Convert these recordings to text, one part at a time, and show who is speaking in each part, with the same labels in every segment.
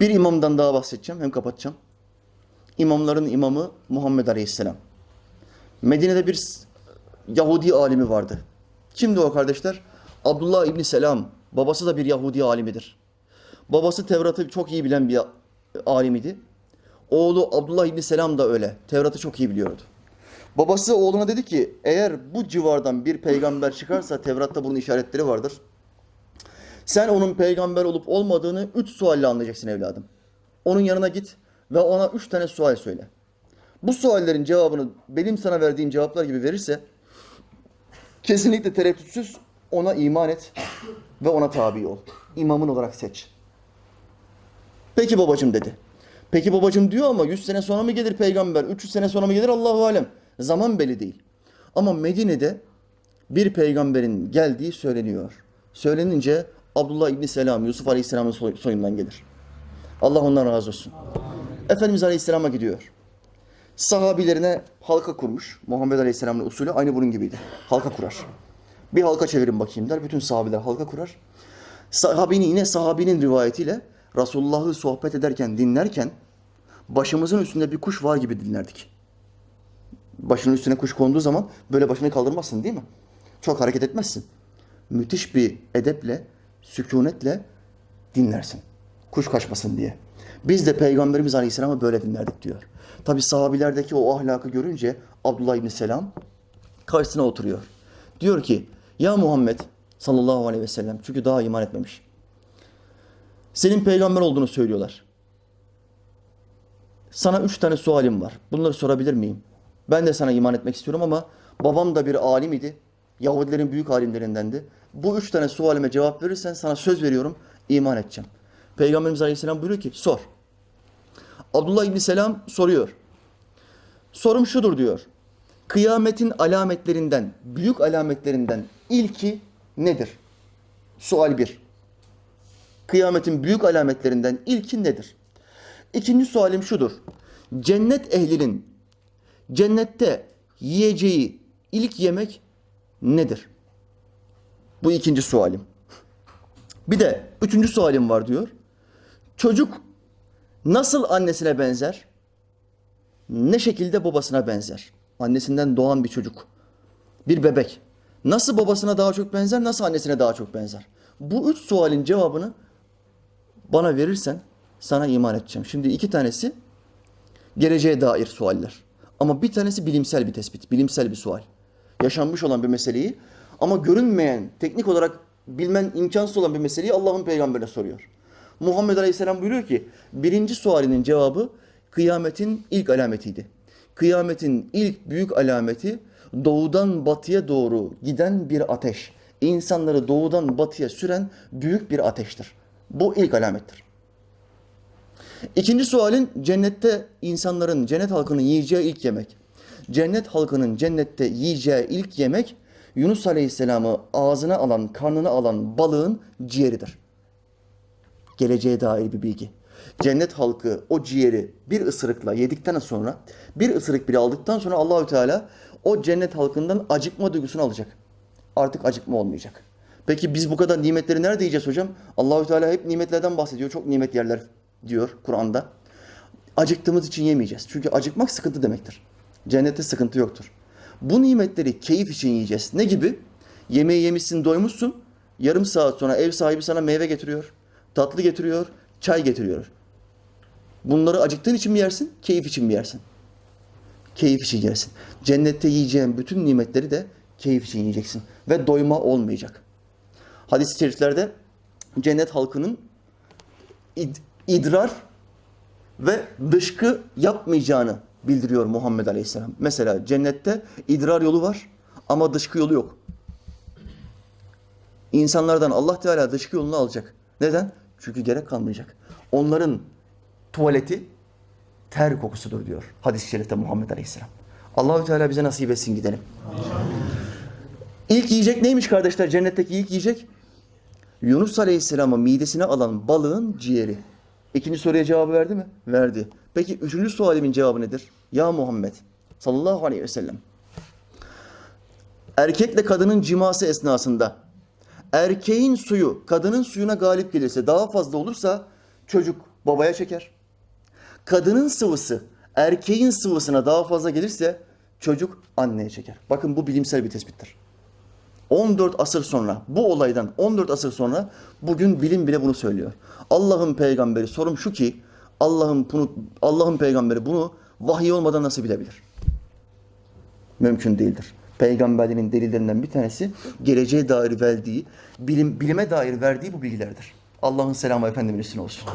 Speaker 1: Bir imamdan daha bahsedeceğim hem kapatacağım. İmamların imamı Muhammed Aleyhisselam. Medine'de bir Yahudi alimi vardı. Kimdi o kardeşler? Abdullah İbni Selam. Babası da bir Yahudi alimidir. Babası Tevrat'ı çok iyi bilen bir alim idi. Oğlu Abdullah İbni Selam da öyle. Tevrat'ı çok iyi biliyordu. Babası oğluna dedi ki eğer bu civardan bir peygamber çıkarsa Tevrat'ta bunun işaretleri vardır. Sen onun peygamber olup olmadığını üç sualle anlayacaksın evladım. Onun yanına git ve ona üç tane sual söyle. Bu suallerin cevabını benim sana verdiğim cevaplar gibi verirse kesinlikle tereddütsüz ona iman et ve ona tabi ol. İmamın olarak seç. Peki babacım dedi. Peki babacım diyor ama 100 sene sonra mı gelir peygamber? 300 sene sonra mı gelir Allahu alem. Zaman belli değil. Ama Medine'de bir peygamberin geldiği söyleniyor. Söylenince Abdullah İbni Selam, Yusuf Aleyhisselam'ın soy- soyundan gelir. Allah ondan razı olsun. Efendimiz Aleyhisselam'a gidiyor. Sahabilerine halka kurmuş. Muhammed Aleyhisselam'ın usulü aynı bunun gibiydi. Halka kurar. Bir halka çevirin bakayım der. Bütün sahabiler halka kurar. Sahabinin yine sahabinin rivayetiyle Resulullah'ı sohbet ederken, dinlerken başımızın üstünde bir kuş var gibi dinlerdik. Başının üstüne kuş konduğu zaman böyle başını kaldırmazsın değil mi? Çok hareket etmezsin. Müthiş bir edeple, sükunetle dinlersin. Kuş kaçmasın diye. Biz de Peygamberimiz Aleyhisselam'ı böyle dinlerdik diyor. Tabi sahabilerdeki o ahlakı görünce Abdullah İbni Selam karşısına oturuyor. Diyor ki ya Muhammed sallallahu aleyhi ve sellem çünkü daha iman etmemiş. Senin peygamber olduğunu söylüyorlar. Sana üç tane sualim var. Bunları sorabilir miyim? Ben de sana iman etmek istiyorum ama babam da bir alim idi. Yahudilerin büyük alimlerindendi. Bu üç tane sualime cevap verirsen sana söz veriyorum iman edeceğim. Peygamberimiz Aleyhisselam buyuruyor ki sor. Abdullah İbni Selam soruyor. Sorum şudur diyor. Kıyametin alametlerinden, büyük alametlerinden ilki nedir? Sual bir. Kıyametin büyük alametlerinden ilki nedir? İkinci sualim şudur. Cennet ehlinin cennette yiyeceği ilk yemek nedir? Bu ikinci sualim. Bir de üçüncü sualim var diyor. Çocuk nasıl annesine benzer? Ne şekilde babasına benzer? Annesinden doğan bir çocuk. Bir bebek. Nasıl babasına daha çok benzer, nasıl annesine daha çok benzer? Bu üç sualin cevabını bana verirsen sana iman edeceğim. Şimdi iki tanesi geleceğe dair sualler. Ama bir tanesi bilimsel bir tespit, bilimsel bir sual. Yaşanmış olan bir meseleyi ama görünmeyen, teknik olarak bilmen imkansız olan bir meseleyi Allah'ın peygamberine soruyor. Muhammed Aleyhisselam buyuruyor ki birinci sualinin cevabı kıyametin ilk alametiydi. Kıyametin ilk büyük alameti doğudan batıya doğru giden bir ateş. İnsanları doğudan batıya süren büyük bir ateştir. Bu ilk alamettir. İkinci sualin cennette insanların, cennet halkının yiyeceği ilk yemek. Cennet halkının cennette yiyeceği ilk yemek Yunus Aleyhisselam'ı ağzına alan, karnına alan balığın ciğeridir. Geleceğe dair bir bilgi. Cennet halkı o ciğeri bir ısırıkla yedikten sonra, bir ısırık bile aldıktan sonra Allahü Teala o cennet halkından acıkma duygusunu alacak. Artık acıkma olmayacak. Peki biz bu kadar nimetleri nerede yiyeceğiz hocam? Allahü Teala hep nimetlerden bahsediyor. Çok nimet yerler diyor Kur'an'da. Acıktığımız için yemeyeceğiz. Çünkü acıkmak sıkıntı demektir. Cennette sıkıntı yoktur. Bu nimetleri keyif için yiyeceğiz. Ne gibi? Yemeği yemişsin, doymuşsun. Yarım saat sonra ev sahibi sana meyve getiriyor. Tatlı getiriyor, çay getiriyor. Bunları acıktığın için mi yersin, keyif için mi yersin? Keyif için yersin. Cennette yiyeceğin bütün nimetleri de keyif için yiyeceksin. Ve doyma olmayacak. Hadis-i şeriflerde cennet halkının id- idrar ve dışkı yapmayacağını bildiriyor Muhammed Aleyhisselam. Mesela cennette idrar yolu var ama dışkı yolu yok. İnsanlardan Allah Teala dışkı yolunu alacak. Neden? Çünkü gerek kalmayacak. Onların tuvaleti ter kokusudur diyor hadis-i şerifte Muhammed Aleyhisselam. Allahü Teala bize nasip etsin gidelim. İlk yiyecek neymiş kardeşler? Cennetteki ilk yiyecek Yunus Aleyhisselam'ı midesine alan balığın ciğeri. İkinci soruya cevabı verdi mi? Verdi. Peki üçüncü sualimin cevabı nedir? Ya Muhammed sallallahu aleyhi ve sellem. Erkekle kadının ciması esnasında erkeğin suyu kadının suyuna galip gelirse daha fazla olursa çocuk babaya çeker. Kadının sıvısı erkeğin sıvısına daha fazla gelirse çocuk anneye çeker. Bakın bu bilimsel bir tespittir. 14 asır sonra bu olaydan 14 asır sonra bugün bilim bile bunu söylüyor. Allah'ın peygamberi sorum şu ki Allah'ın bunu Allah'ın peygamberi bunu vahiy olmadan nasıl bilebilir? Mümkün değildir. Peygamberliğinin delillerinden bir tanesi geleceğe dair verdiği, bilim, bilime dair verdiği bu bilgilerdir. Allah'ın selamı Efendimizin üstüne olsun.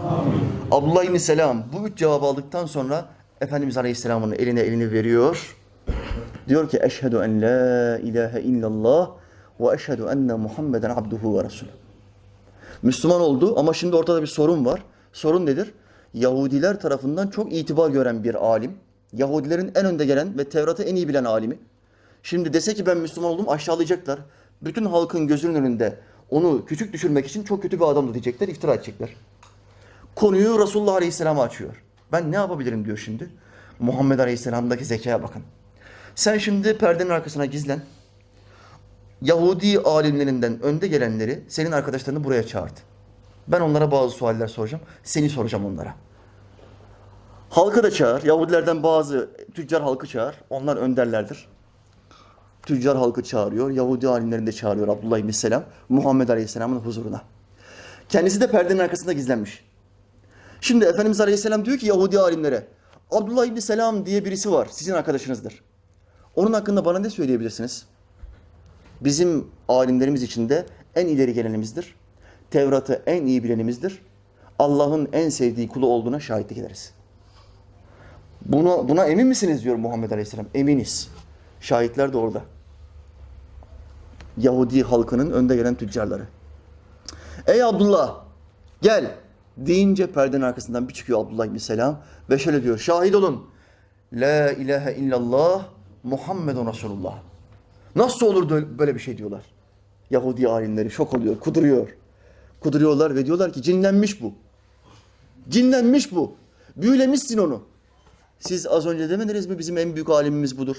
Speaker 1: Abdullah İbni Selam bu üç cevabı aldıktan sonra Efendimiz Aleyhisselam'ın eline elini veriyor. Diyor ki eşhedü en la ilahe illallah ve eşhedü enne Muhammeden abduhu ve resulü. Müslüman oldu ama şimdi ortada bir sorun var. Sorun nedir? Yahudiler tarafından çok itibar gören bir alim. Yahudilerin en önde gelen ve Tevrat'ı en iyi bilen alimi. Şimdi dese ki ben Müslüman oldum aşağılayacaklar. Bütün halkın gözünün önünde onu küçük düşürmek için çok kötü bir adamdı diyecekler, iftira edecekler. Konuyu Resulullah Aleyhisselam'a açıyor. Ben ne yapabilirim diyor şimdi. Muhammed Aleyhisselam'daki zekaya bakın. Sen şimdi perdenin arkasına gizlen. Yahudi alimlerinden önde gelenleri, senin arkadaşlarını buraya çağırt. Ben onlara bazı sualler soracağım. Seni soracağım onlara. Halkı da çağır. Yahudilerden bazı tüccar halkı çağır. Onlar önderlerdir. Tüccar halkı çağırıyor. Yahudi alimlerini de çağırıyor Abdullah İbni Selam. Muhammed Aleyhisselam'ın huzuruna. Kendisi de perdenin arkasında gizlenmiş. Şimdi Efendimiz Aleyhisselam diyor ki Yahudi alimlere Abdullah İbni Selam diye birisi var. Sizin arkadaşınızdır. Onun hakkında bana ne söyleyebilirsiniz? Bizim alimlerimiz içinde en ileri gelenimizdir. Tevrat'ı en iyi bilenimizdir. Allah'ın en sevdiği kulu olduğuna şahitlik ederiz. Buna, buna emin misiniz diyor Muhammed Aleyhisselam. Eminiz. Şahitler de orada. Yahudi halkının önde gelen tüccarları. Ey Abdullah gel deyince perdenin arkasından bir çıkıyor Abdullah ibn Selam ve şöyle diyor. Şahit olun. La ilahe illallah Muhammedun Resulullah. Nasıl olur böyle bir şey diyorlar. Yahudi alimleri şok oluyor, kuduruyor. Kuduruyorlar ve diyorlar ki cinlenmiş bu. Cinlenmiş bu. Büyülemişsin onu. Siz az önce demediniz mi bizim en büyük alimimiz budur?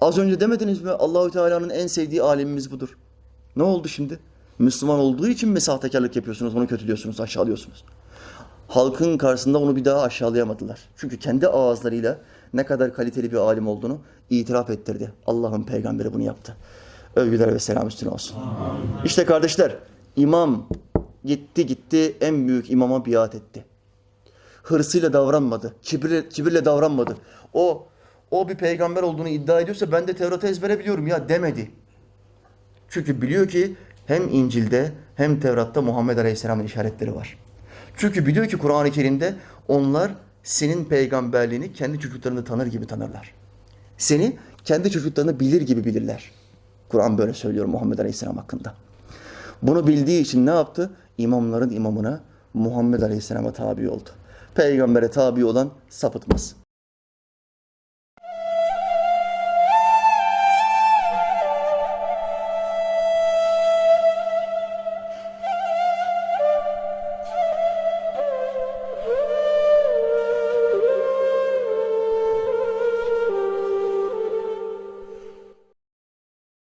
Speaker 1: Az önce demediniz mi Allahü Teala'nın en sevdiği alimimiz budur? Ne oldu şimdi? Müslüman olduğu için mi sahtekarlık yapıyorsunuz, onu kötülüyorsunuz, aşağılıyorsunuz? Halkın karşısında onu bir daha aşağılayamadılar. Çünkü kendi ağızlarıyla ne kadar kaliteli bir alim olduğunu itiraf ettirdi. Allah'ın peygamberi bunu yaptı. Övgüler ve selam üstüne olsun. İşte kardeşler, imam gitti gitti en büyük imama biat etti. Hırsıyla davranmadı, kibirle, kibirle davranmadı. O o bir peygamber olduğunu iddia ediyorsa ben de Tevrat'ı ezbere biliyorum ya demedi. Çünkü biliyor ki hem İncil'de hem Tevrat'ta Muhammed Aleyhisselam'ın işaretleri var. Çünkü biliyor ki Kur'an-ı Kerim'de onlar senin peygamberliğini kendi çocuklarını tanır gibi tanırlar. Seni kendi çocuklarını bilir gibi bilirler. Kur'an böyle söylüyor Muhammed Aleyhisselam hakkında. Bunu bildiği için ne yaptı? İmamların imamına Muhammed Aleyhisselam'a tabi oldu. Peygambere tabi olan sapıtmaz.